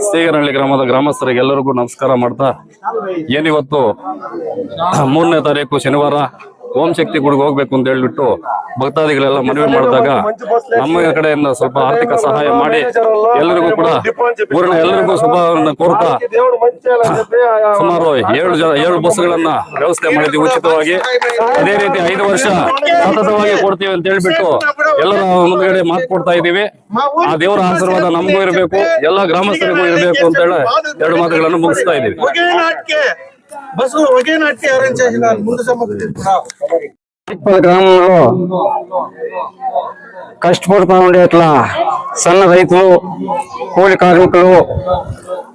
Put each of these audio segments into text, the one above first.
ಸೀಗನಹಳ್ಳಿ ಗ್ರಾಮದ ಗ್ರಾಮಸ್ಥರಿಗೆ ಎಲ್ಲರಿಗೂ ನಮಸ್ಕಾರ ಮಾಡ್ತಾ ಏನಿವತ್ತು ಮೂರನೇ ತಾರೀಕು ಶನಿವಾರ ಓಂ ಶಕ್ತಿ ಗುಡಿಗೆ ಹೋಗ್ಬೇಕು ಅಂತ ಹೇಳ್ಬಿಟ್ಟು ಭಕ್ತಾದಿಗಳೆಲ್ಲ ಮನವಿ ಮಾಡಿದಾಗ ನಮ್ಮ ಕಡೆಯಿಂದ ಸ್ವಲ್ಪ ಆರ್ಥಿಕ ಸಹಾಯ ಮಾಡಿ ಎಲ್ಲರಿಗೂ ಕೂಡ ಊರಿನ ಎಲ್ಲರಿಗೂ ಸ್ವಲ್ಪ ಕೋರ್ತಾ ಸುಮಾರು ಏಳು ಜನ ಏಳು ಬಸ್ಗಳನ್ನ ವ್ಯವಸ್ಥೆ ಮಾಡಿದ್ವಿ ಉಚಿತವಾಗಿ. ಅದೇ ರೀತಿ ಐದು ವರ್ಷ ಸತತವಾಗಿ ಕೊಡ್ತೀವಿ ಅಂತ ಹೇಳ್ಬಿಟ್ಟು ಎಲ್ಲರ ಮುಂದ್ಗಡೆ ಮಾತು ಕೊಡ್ತಾ ಇದ್ದೀವಿ. ಆ ದೇವರ ಆಶೀರ್ವಾದ ನಮಗೂ ಇರಬೇಕು, ಎಲ್ಲ ಗ್ರಾಮಸ್ಥರಿಗೂ ಇರಬೇಕು ಅಂತ ಹೇಳಿ ಎರಡು ಮಾತುಗಳನ್ನು ಮುಗಿಸ್ತಾ ಇದ್ದೀವಿ. బస్సులు బస్సు ఒకే నాటి అరేంజ్ చేసినారు ముందు సంబంధించిన గ్రామంలో కష్టపడుతూ ఉండేట్లా సన్న రైతులు కూలి కార్మికులు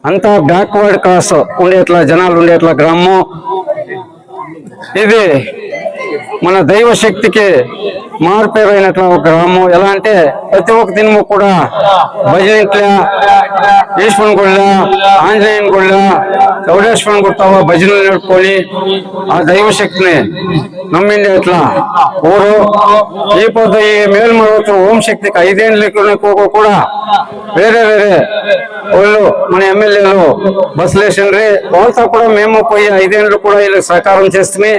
అంతా బ్యాక్వర్డ్ క్లాస్ ఉండేట్లా జనాలు ఉండేట్లా గ్రామం. ఇది మన దైవ శక్తికి మార్పేరైనట్ల ఒక గ్రామం. ఎలా అంటే ప్రతి ఒక్క దినము కూడా భజన ఇట్లా ఈశ్వరుని గుళ్ళ ఆంజనేయుని గుళ్ళ చౌడేశ్వరుని గుర్తావా భజనలు నడుపుకొని ఆ దైవ శక్తిని నమ్మింది ఎట్లా? ఊరు ఈ పొద్దు ఈ మేల్మరవచ్చు ఓం శక్తికి ఐదేళ్ళు కూడా వేరే వేరే వాళ్ళు మన ఎమ్మెల్యేలు బస్సులు వేసిండ్రి వాళ్ళతో కూడా మేము పోయి ఐదేళ్ళు కూడా వీళ్ళకి సహకారం చేస్తే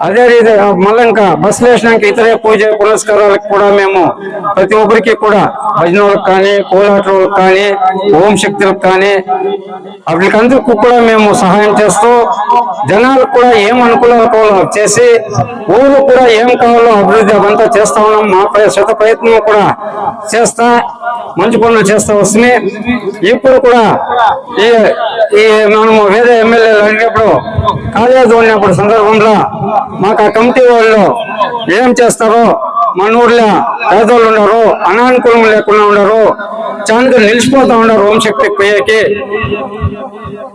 అదే రీతి మళ్ళీ ఇంకా బస్సులు వేసినాక ఇతర పూజ పురస్కారాలకు కూడా మేము ప్రతి ఒక్కరికి కూడా భజనలకు కానీ కోలాటలకు కానీ ఓం శక్తులకు కానీ వాటికందరికీ కూడా మేము సహాయం చేస్తూ జనాలకు కూడా ఏం అనుకూలంగా చేసి ఊరు కూడా ఏం కావాలో అభివృద్ధి అదంతా చేస్తా ఉన్నాం. మా ప్రయ- శత ప్రయత్నం కూడా చేస్తా మంచి పనులు చేస్తా వస్తున్నాయి. ఇప్పుడు కూడా ఈ ఈ మనము వేరే ఎమ్మెల్యేలు అడిగినప్పుడు కాలేజ్ ఉన్నప్పుడు సందర్భంలో మాకు ఆ కమిటీ వాళ్ళు ఏం చేస్తారో మన ఊర్లో పేదోళ్ళు ఉన్నారు అనానుకూలం లేకుండా ఉన్నారు చాలా నిలిచిపోతూ ఉన్నారు ఓం పోయేకి.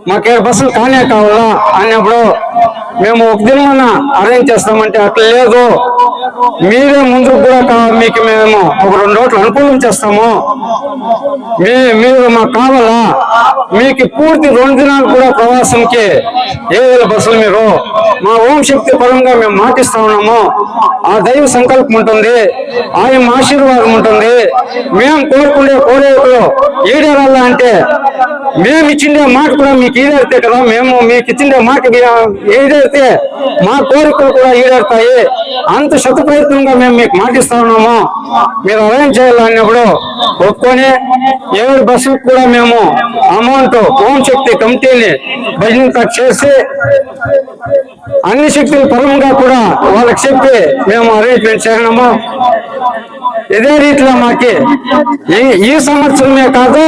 మాకే బస్సులు కానే కావాలా అన్నప్పుడు మేము ఒక దినమన్నా అరేంజ్ చేస్తామంటే అట్లా లేదు. మీరే ముందు కూడా మీకు మేము ఒక రెండు రోజులు అనుకూలం చేస్తాము. మీరు మాకు కావాలా? మీకు పూర్తి రెండు దినాలు కూడా ప్రవాసంకి ఏ వేల బస్సులు మీరు? మా ఓం శక్తి పరంగా మేము మాటిస్తా ఉన్నాము. ఆ దైవ సంకల్పం ఉంటుంది. ఆయన ఆశీర్వాదం ఉంటుంది. మేము కోరుకునే కోరికలు ఈడేరాలా అంటే మేము ఇచ్చిండే మాట కూడా మీకు ఈడేరితే కదా మేము మీకు ఇచ్చిండే మాట ఈడేరితే మా కోరికలు కూడా ఈడేరుతాయి. అంత శత ప్రయత్నంగా మేము మీకు మాటిస్తా ఉన్నాము. మీరు అరేంజ్ చేయాలన్నప్పుడు ఒప్పుకొని ఏడు బస్సులకు కూడా మేము అమౌంట్ ఓం శక్తి కమిటీని భజన చేసి అన్ని శక్తుల పరంగా కూడా వాళ్ళకి చెప్పి మేము అరేంజ్మెంట్ చేయడము ఇదే రీతిలో మాకి ఈ ఈ సంవత్సరమే కాదు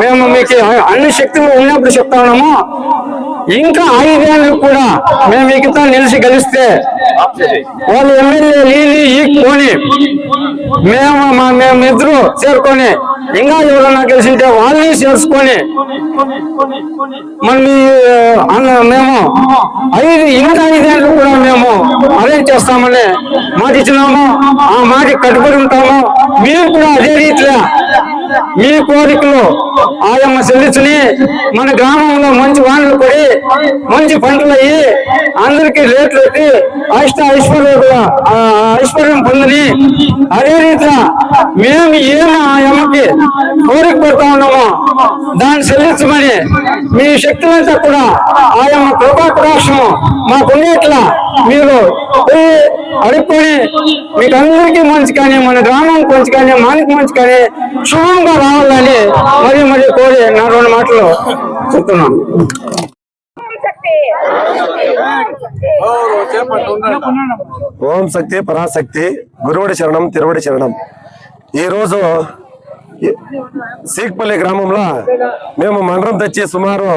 మేము మీకు అన్ని శక్తులు ఉన్నప్పుడు చెప్తా ఉన్నాము. ఇంకా ఐదేళ్ళు కూడా మేము మిగతా నిలిచి గెలిస్తే వాళ్ళు ఎమ్మెల్యే నీళ్ళు ఈక్కొని మేము మా మేము ఇద్దరు చేరుకొని ఇంకా ఎవరన్నా గెలిచింటే వాళ్ళని చేర్చుకొని మన అన్న మేము ఐదు ఇంకా ఐదేళ్ళు కూడా మేము అరేంజ్ చేస్తామని మాట ఇచ్చినాము ఆ మాట కట్టుబడి ఉంటాము. మీరు కూడా అదే రీతిలో మీ కోరికలు ఆయమ్మ చెల్లించుని మన గ్రామంలో మంచి వానలు పడి మంచి పంటలు అయ్యి అందరికి రేట్లు ఎత్తి అయిష్ట ఐశ్వర్య ఐశ్వర్యం పొందని. అదే రీతిగా మేము ఏమో ఆయమ్మకి కోరిక పెడతా ఉన్నామో దాన్ని చెల్లించమని మీ శక్తులంతా కూడా ఆయమ్మ కృపా కటాక్షము మాకుండేట్లా మీరు అడుక్కొని మీకు అందరికీ మంచి కానీ మన గ్రామానికి మంచి కానీ మనకి మంచి కానీ శుభంగా రావాలని మరి మరి కోరి నా రెండు మాటలు చెప్తున్నాను. ఓం శక్తి పరాశక్తి గురువుడి శరణం తిరువడి శరణం. ఈరోజు సీక్పల్లి గ్రామంలో మేము మండలం తెచ్చి సుమారు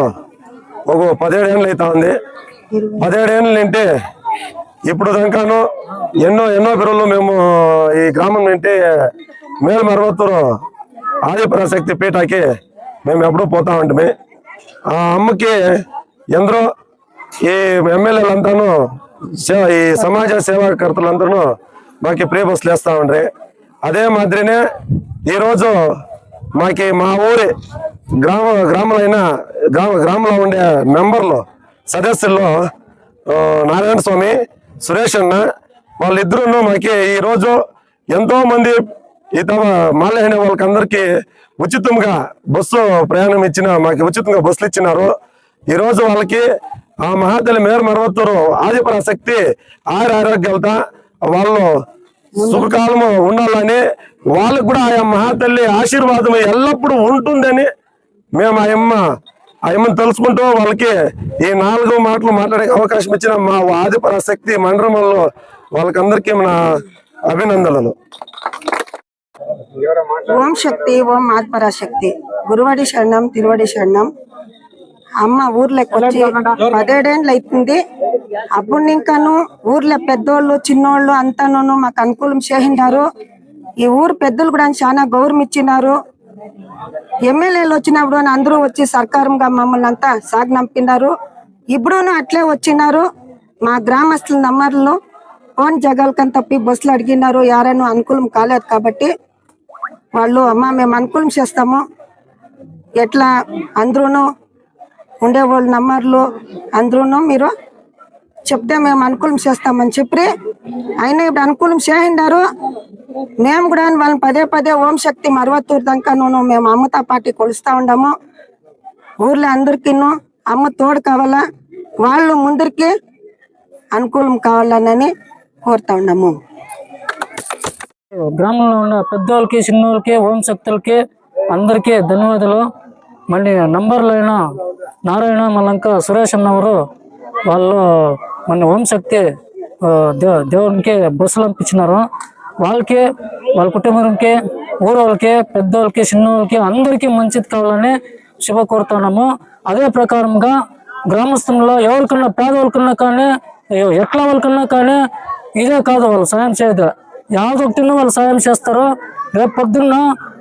ఒక పదిహేడు ఏళ్ళు అవుతా ఉంది పదిహేడేళ్ళు నింటే ఇప్పుడు దాకాను ఎన్నో ఎన్నో బిరువులు మేము ఈ గ్రామం నింటే మేలు మరవత్తూరు ఆది పరాశక్తి పీఠకి మేము ఎప్పుడూ పోతా ఉంటామే. ఆ అమ్మకి ఎందరో ఈ ఎమ్మెల్యేలంతాను ఈ సమాజ సేవాకర్తలందరూ మాకు ప్రియ బస్సులు వేస్తూ ఉండ్రి. అదే మాదిరినే ఈరోజు మాకి మా ఊరి గ్రామ గ్రామాలైన గ్రామ గ్రామంలో ఉండే మెంబర్లు సదస్సుల్లో నారాయణ స్వామి సురేష్ అన్న వాళ్ళిద్దరూ మాకి ఈరోజు ఎంతో మంది ఇతర మాలైన వాళ్ళకి ఉచితంగా బస్సు ప్రయాణం ఇచ్చిన మాకు ఉచితంగా బస్సులు ఇచ్చినారు. ఈ రోజు వాళ్ళకి ఆ మహాతల్లి మేర మరవత్తూరు ఆదిపర శక్తి ఆరు ఆరోగ్యాలతో వాళ్ళు సుఖకాలము ఉండాలని వాళ్ళకు కూడా ఆయా మహాతల్లి ఆశీర్వాదం ఎల్లప్పుడూ ఉంటుందని మేము ఆయమ్మ ఆయమ్మని తెలుసుకుంటూ వాళ్ళకి ఈ నాలుగు మాటలు మాట్లాడే అవకాశం ఇచ్చిన మా ఆదిపర శక్తి మండలంలో వాళ్ళకందరికీ మన అభినందనలు. ఓం శక్తి ఓం ఆత్మరా శక్తి. గురువడి శరణం తిరువడి శరణం. అమ్మ ఊర్లోకి వచ్చి పదేడేండ్లు అవుతుంది అప్పుడు ఇంకాను ఊర్లో పెద్దోళ్ళు చిన్నోళ్ళు అంతాను మాకు అనుకూలం చేసినారు ఈ ఊరు పెద్దలు కూడా చాలా గౌరవం ఇచ్చినారు. ఎమ్మెల్యేలు వచ్చినప్పుడు అందరూ వచ్చి సర్కారంగా మమ్మల్ని అంతా సాగనంపినారు ఇప్పుడును అట్లే వచ్చినారు. మా గ్రామస్తుల నంబర్లు ఫోన్ జగల్కని తప్పి బస్సులు అడిగినారు. యారైనా అనుకూలం కాలేదు కాబట్టి వాళ్ళు అమ్మ మేము అనుకూలం చేస్తాము. ఎట్లా? అందరూను ఉండేవాళ్ళు నంబర్లు అందరూను మీరు చెప్తే మేము అనుకూలం చేస్తామని చెప్పి ఆయన ఇప్పుడు అనుకూలం చేయండారు. మేము కూడా వాళ్ళని పదే పదే ఓం శక్తి మరవత్తూరు దాకా నువ్వు మేము అమ్మతో పాటి కొలుస్తా ఉండము. ఊర్లో అందరికీను అమ్మ తోడు కావాలా? వాళ్ళు ముందరికి అనుకూలం కావాలనని కోరుతా ఉన్నాము. గ్రామంలో ఉన్న పెద్దవాళ్ళకి చిన్నోళ్ళకి ఓం శక్తులకి అందరికీ ధన్యవాదాలు. మళ్ళీ నంబర్లు అయిన నారాయణ మళ్ళంక సురేష్ అన్నవారు వాళ్ళు మన ఓం శక్తి దే- దేవునికి బస్సులు పంపించినారు వాళ్ళకి వాళ్ళ కుటుంబానికి ఊరోళ్ళకి పెద్దోళ్ళకి చిన్నోళ్ళకి అందరికీ మంచిది కావాలని శుభ కోరుతున్నాము. అదే ప్రకారంగా గ్రామస్తుల్లో ఎవరికన్నా పేదవాళ్ళకన్నా కానీ ఎట్లా వాళ్ళకన్నా కానీ ఇదే కాదు వాళ్ళు సాయం చేయదు యాదొకటిలో వాళ్ళు సాయం చేస్తారు రేపు పొద్దున్న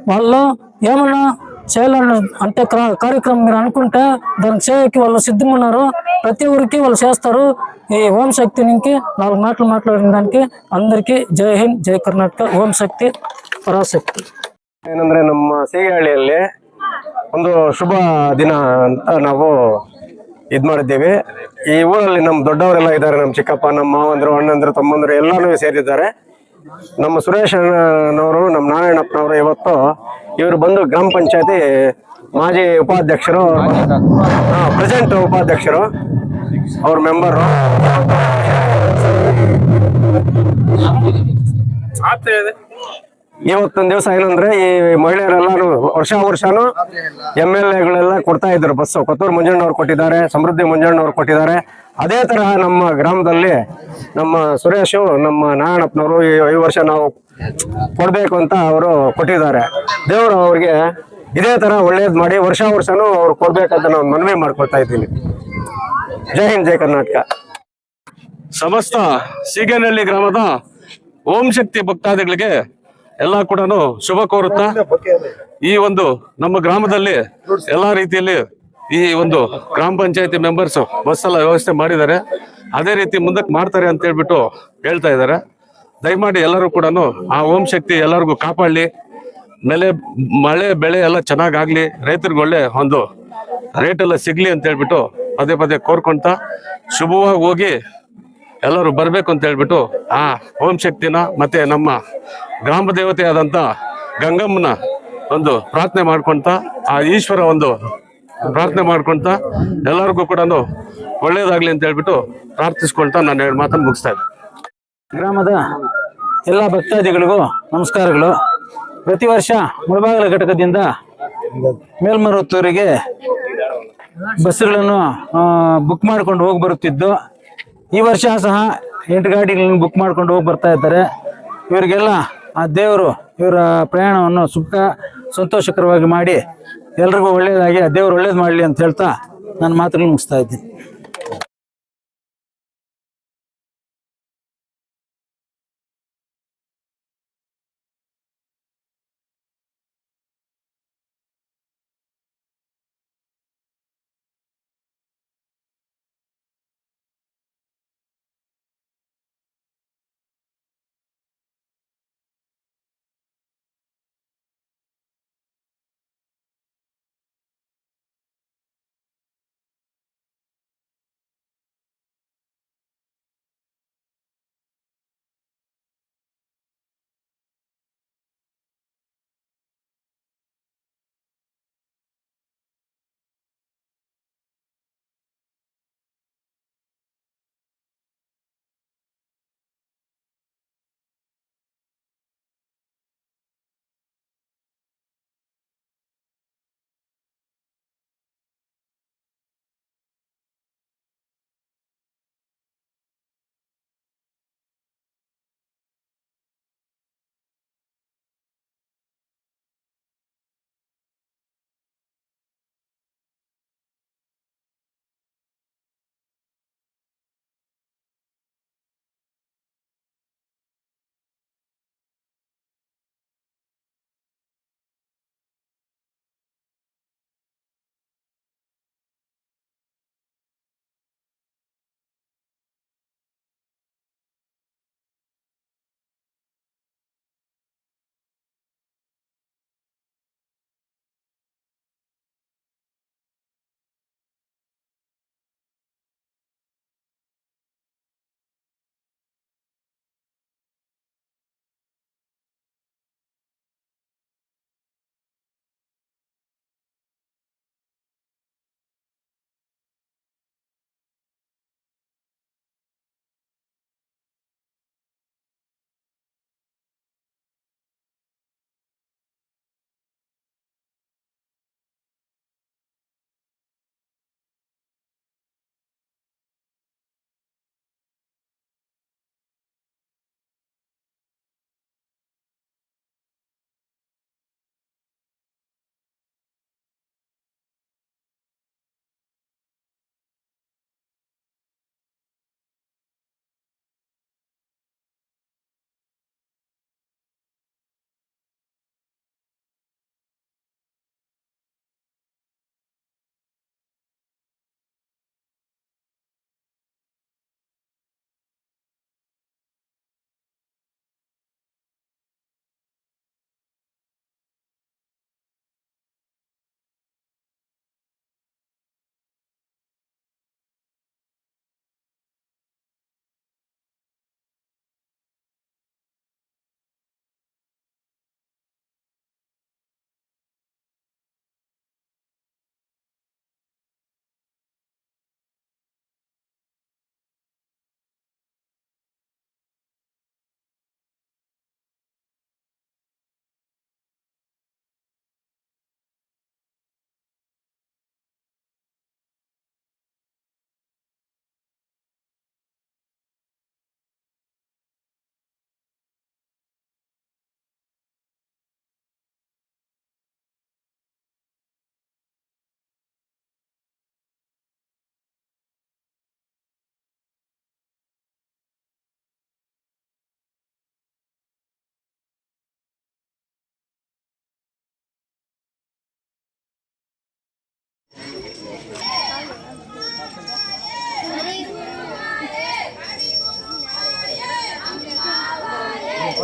వాళ్ళు ఏమన్నా చేయాలని అంటే క్ర- కార్యక్రమం మీరు అనుకుంటే దానికి చేయకి వాళ్ళు సిద్ధమున్నారు ప్రతి ఊరికి వాళ్ళు చేస్తారు ఈ ఓం శక్తి నుంచి నాలుగు మాటలు మాట్లాడిన దానికి అందరికీ జై హింద్ జై కర్ణాటక ఓం శక్తి పరాశక్తి ಏನಂದ್ರೆ ನಮ್ಮ ಸೀಗಹಳ್ಳಿಯಲ್ಲಿ ಒಂದು ಶುಭ ದಿನ ಅಂತ ನಾವು ಇದ್ ಮಾಡಿದ್ದೇವೆ ಈ ಊರಲ್ಲಿ ನಮ್ಮ ದೊಡ್ಡವರೆಲ್ಲ ಇದ್ದಾರೆ ನಮ್ಮ ಚಿಕ್ಕಪ್ಪ ನಮ್ಮ ಮಾವಂದ್ರು ಅಣ್ಣಂದ್ರು ತಮ್ಮಂದ್ರು ಎಲ್ಲಾನು ಸೇರಿದ್ದಾರೆ ನಮ್ಮ ಸುರೇಶ್ ನಮ್ಮ ನಾರಾಯಣಪ್ಪನವರು ಇವತ್ತು ಇವರು ಬಂದು ಗ್ರಾಮ ಪಂಚಾಯತಿ ಮಾಜಿ ಉಪಾಧ್ಯಕ್ಷರು ಪ್ರೆಸೆಂಟ್ ಉಪಾಧ್ಯಕ್ಷರು, ಅವ್ರ ಮೆಂಬರು ಇವತ್ತೊಂದು ದಿವಸ ಏನಂದ್ರೆ ಈ ಮಹಿಳೆಯರೆಲ್ಲಾನು ವರ್ಷ ವರ್ಷನೂ ಎಂ ಎಲ್ ಎಗಳೆಲ್ಲ ಕೊಡ್ತಾ ಇದ್ರು ಬಸ್ಸು. ಕೊತ್ತೂರು ಮಂಜಣ್ಣವ್ರು ಕೊಟ್ಟಿದ್ದಾರೆ, ಸಮೃದ್ಧಿ ಮಂಜಣ್ಣವ್ರು ಕೊಟ್ಟಿದ್ದಾರೆ. ಅದೇ ತರಹ ನಮ್ಮ ಗ್ರಾಮದಲ್ಲಿ ನಮ್ಮ ಸುರೇಶು, ನಮ್ಮ ನಾರಾಯಣಪ್ಪನವರು ಈ ವರ್ಷ ನಾವು ಕೊಡ್ಬೇಕು ಅಂತ ಅವರು ಕೊಟ್ಟಿದ್ದಾರೆ. ದೇವರು ಅವ್ರಿಗೆ ಇದೇ ತರ ಒಳ್ಳೇದು ಮಾಡಿ ವರ್ಷ ವರ್ಷನೂ ಅವ್ರು ಕೊಡ್ಬೇಕಂತ ನಾವು ಮನವಿ ಮಾಡ್ಕೊಳ್ತಾ ಇದ್ದೀನಿ. ಜೈ ಹಿಂದ್, ಜೈ ಕರ್ನಾಟಕ. ಸಮಸ್ತ ಸೀಗೇನಹಳ್ಳಿ ಗ್ರಾಮದ ಓಂ ಶಕ್ತಿ ಭಕ್ತಾದಿಗಳಿಗೆ ಎಲ್ಲ ಕೂಡ ಶುಭ ಕೋರುತ್ತಾ, ಈ ಒಂದು ನಮ್ಮ ಗ್ರಾಮದಲ್ಲಿ ಎಲ್ಲಾ ರೀತಿಯಲ್ಲಿ ಈ ಒಂದು ಗ್ರಾಮ ಪಂಚಾಯತಿ ಮೆಂಬರ್ಸ್ ಬಸ್ ಎಲ್ಲ ವ್ಯವಸ್ಥೆ ಮಾಡಿದ್ದಾರೆ. ಅದೇ ರೀತಿ ಮುಂದಕ್ಕೆ ಮಾಡ್ತಾರೆ ಅಂತ ಹೇಳ್ಬಿಟ್ಟು ಹೇಳ್ತಾ ಇದ್ದಾರೆ. ದಯಮಾಡಿ ಎಲ್ಲರೂ ಕೂಡ ಆ ಓಂ ಶಕ್ತಿ ಎಲ್ಲರಿಗೂ ಕಾಪಾಡಲಿ. ಮೇಲೆ ಮಳೆ, ಬೆಳೆ ಎಲ್ಲ ಚೆನ್ನಾಗಾಗ್ಲಿ. ರೈತರಿಗೆ ಒಳ್ಳೆ ಒಂದು ರೇಟ್ ಎಲ್ಲ ಸಿಗ್ಲಿ ಅಂತ ಹೇಳ್ಬಿಟ್ಟು ಪದೇ ಪದೇ ಕೋರ್ಕೊಂತ ಶುಭವಾಗಿ ಹೋಗಿ ಎಲ್ಲರೂ ಬರಬೇಕು ಅಂತ ಹೇಳ್ಬಿಟ್ಟು ಆ ಓಂ ಶಕ್ತಿನ ಮತ್ತೆ ನಮ್ಮ ಗ್ರಾಮ ದೇವತೆ ಆದಂಥ ಗಂಗಮ್ಮನ ಒಂದು ಪ್ರಾರ್ಥನೆ ಮಾಡ್ಕೊಂತ ಆ ಈಶ್ವರ ಒಂದು ಪ್ರಾರ್ಥನೆ ಮಾಡ್ಕೊಂತ ಎಲ್ಲರಿಗೂ ಕೂಡ ಒಳ್ಳೇದಾಗ್ಲಿ ಅಂತ ಹೇಳ್ಬಿಟ್ಟು ಪ್ರಾರ್ಥಿಸ್ಕೊಂತ ನಾನು ಎರಡು ಮಾತನ್ನು ಮುಗಿಸ್ತಾ ಇದ್ದೆ. ಗ್ರಾಮದ ಎಲ್ಲ ಭಕ್ತಾದಿಗಳಿಗೂ ನಮಸ್ಕಾರಗಳು. ಪ್ರತಿ ವರ್ಷ ಮುಳಬಾಗಲ ಘಟಕದಿಂದ ಮೇಲ್ಮರುತ್ತೂರಿಗೆ ಬಸ್ಸುಗಳನ್ನು ಬುಕ್ ಮಾಡ್ಕೊಂಡು ಹೋಗಿ ಬರುತ್ತಿದ್ದು. ಈ ವರ್ಷ ಸಹ ಎಂಟು ಗಾಡಿಗಳನ್ನು ಬುಕ್ ಮಾಡ್ಕೊಂಡು ಹೋಗಿ ಬರ್ತಾ ಇದ್ದಾರೆ. ಇವರಿಗೆಲ್ಲ ಆ ದೇವರು ಇವರ ಪ್ರಯಾಣವನ್ನು ಸುಖ, ಸಂತೋಷಕರವಾಗಿ ಮಾಡಿ ಎಲ್ರಿಗೂ ಒಳ್ಳೆಯದಾಗಿ ದೇವರು ಒಳ್ಳೇದು ಮಾಡಲಿ ಅಂತ ಹೇಳ್ತಾ ನನ್ನ ಮಾತುಗಳು ಮುಗಿಸ್ತಾ ಇದ್ದೀನಿ.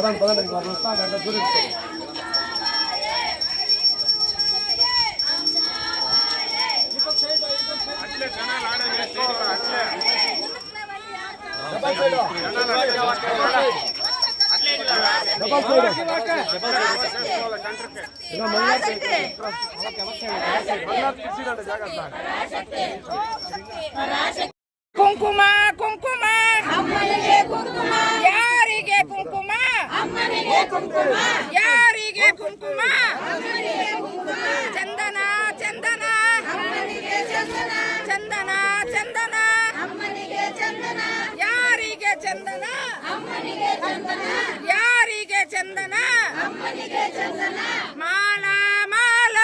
पकड़ पकड़ लगी बाबू उसका घंटा दूर अटले कना लाड़े मेरे से। अटले डबल साइड कना लाड़े डबल साइड डबल साइड इना मन्ना के मन्ना किसी ना जगह था ಚಂದನ ಮಾಲ ಮಾಲ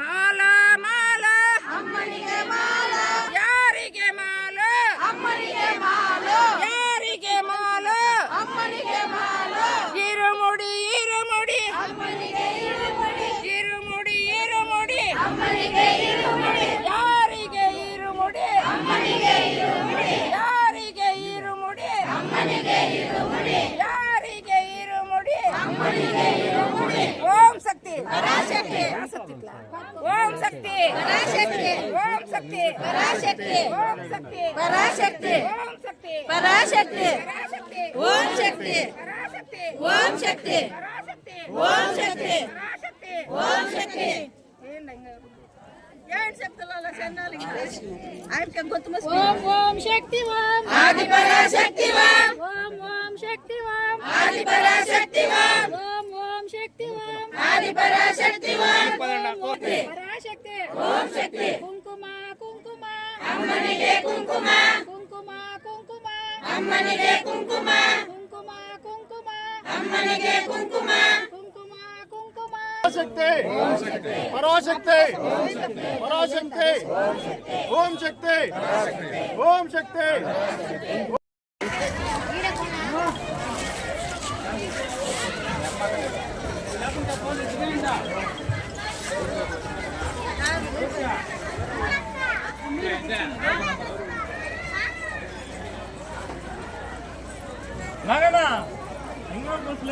ಮಾಲ ಮಾಲ ಯಾರಿಗೆ ಮಾಲ ಯಾರಿಗೆ ಮಾಲ ಇರುಮುಡಿ ಇರುಮುಡಿ ಇರುಮುಡಿ ಇರುಮುಡಿ ಯಾರಿಗೆ ಇರುಮುಡಿ ಯಾರಿಗೆ ಇರುಮುಡಿ सकते बना सकते ओम शक्ति। बना सकते ओम शक्ति। बना सकते ओम सकते बना ओम सकते बना सकते ओम सकते ओम सकते ओम सकते ओम सकते ఆయనకి గొంతు ఓం ఓం శక్తి ఓం ఆది పరాశక్తి ఓం ఓం ఓం శక్తి ఓం ఆది పరాశక్తి ఓం ఓం ఓం శక్తి ఓం ఆది పరాశక్తి ఓం పరాశక్తి ఓం శక్తి కుంకుమ కుంకుమ అమ్మనిగే కుంకుమ కుంకుమ కుంకుమ అమ్మనిగే కుంకుమ కుంకుమ కుంకుమ అమ్మనిగే కుంకుమ பராசக்தி. பராசக்தி. பராசக்தி. ஓம் சக்தி. ஓம் சக்தி. மகனா இன்னொரு பஸ்ல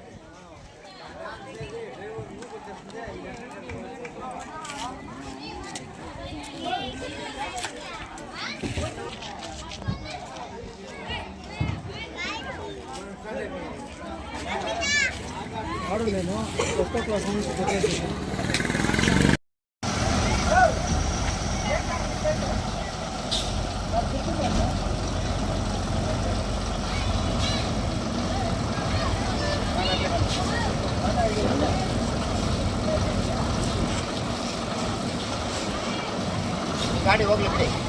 ಗಾಡಿ ಹೋಗ್ಲಿಕ್ಕೆ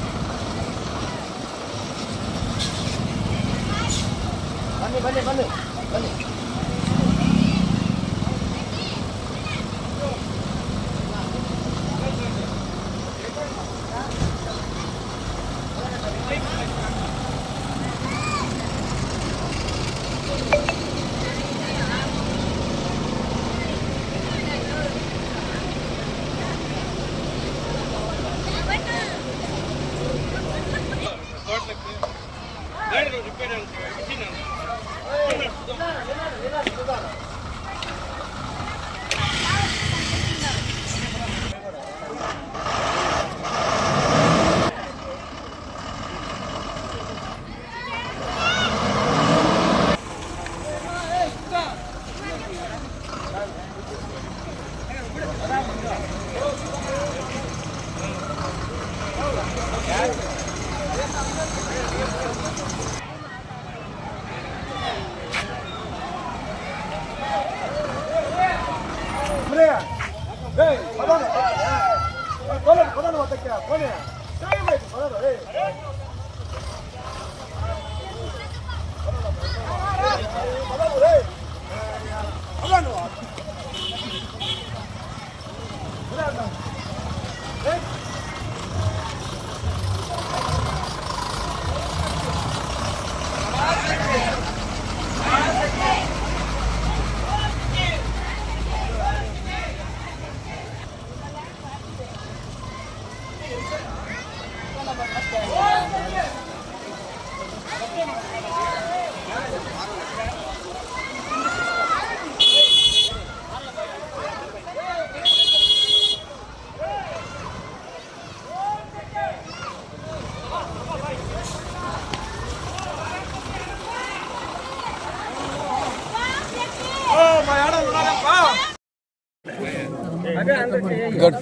பதான பதான பதான பதான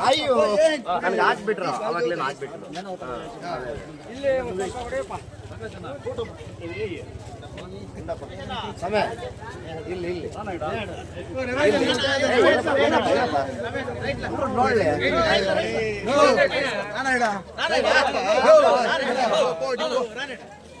ಅಯ್ಯೋ ನನಗೆ ಹಾಕ್ಬಿಟ್ರು ಅವಾಗ್ಲೇ ಹಾಕ್ಬಿಟ್ರು ಸಮಯ ಇಲ್ಲಿ ಇಲ್ಲಿ ನೋಡ್ಲಿ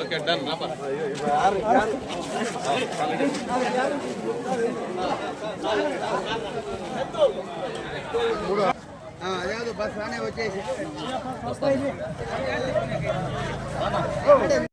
ఓకే యాదో బస్ రానే వచ్చేసి.